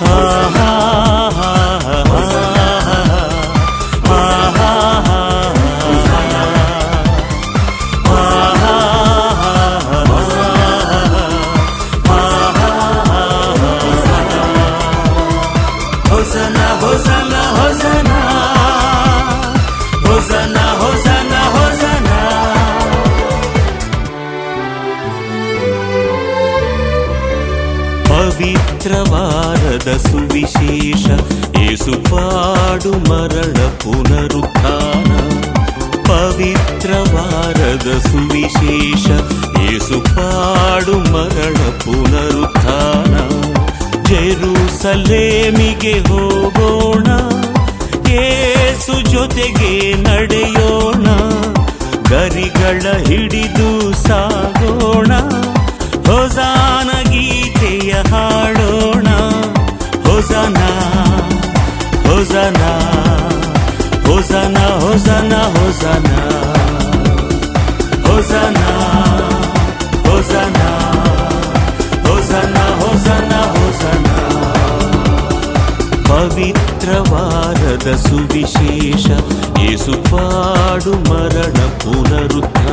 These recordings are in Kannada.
啊哈。ಪವಿತ್ರವಾರದ ಸುವಿಶೇಷ. ಏಸು ಪಾಡು ಮರಣ ಪುನರುತ್ಥಾನ. ಪವಿತ್ರವಾರದ ಸುವಿಶೇಷ. ಏಸು ಪಾಡು ಮರಣ ಪುನರುತ್ಥಾನ. ಜೆರುಸಲೇಮಿಗೆ ಹೋಗೋಣ. ಏಸು ಜೊತೆಗೆ ನಡೆಯೋಣ. ಗರಿಗಳ ಹಿಡಿದು ಸಾಗೋಣ హోజనా హోజనా హోజనా హోజనా హోజనా హోజనా హోజనా హోజనా హోజనా హోజనా పవిత్ర వారద సువిశేష ఏసుపాడు మరణ పునరుద్ధ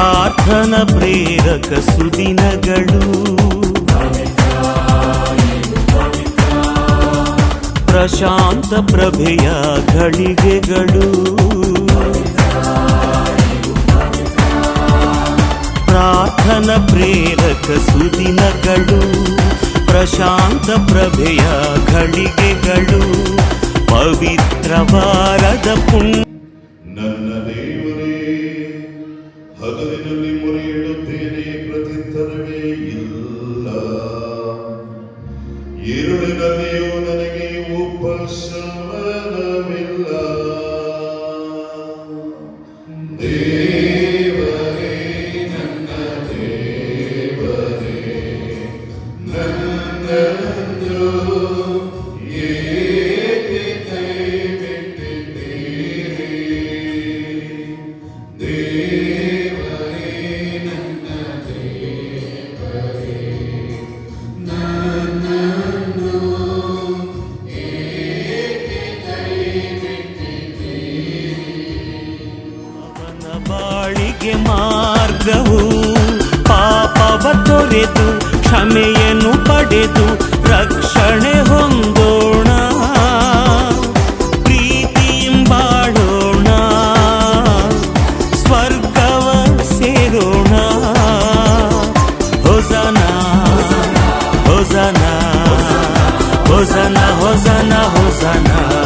ಪ್ರಾರ್ಥನ ಪ್ರೇರಕ ಸುದಿನಗಳು ಪ್ರಶಾಂತ ಪ್ರಭೆಯ ಘಳಿಗೆಗಳು ಪ್ರಾರ್ಥನ ಪ್ರೇರಕ ಸುದಿನಗಳು ಪ್ರಶಾಂತ ಪ್ರಭೆಯ ಘಳಿಗೆಗಳು ಪವಿತ್ರವಾರದ ಪುಣ್ಯ ಇಲ್ಲ இருளுகளே ಬಾಳಿಗೆ ಮಾರ್ಗವು ಪಾಪವ ತೊರೆದು ಕ್ಷಮೆಯನ್ನು ಪಡೆದು ರಕ್ಷಣೆ ಹೊಂದೋಣ. ಪ್ರೀತಿಯಿಂಬಾಳೋಣ ಸ್ವರ್ಗವ ಸೇರೋಣ. ಹೊಸನ ಹೊಸನ ಹೊಸನ ಹೊಸನ ಹೊಸನ.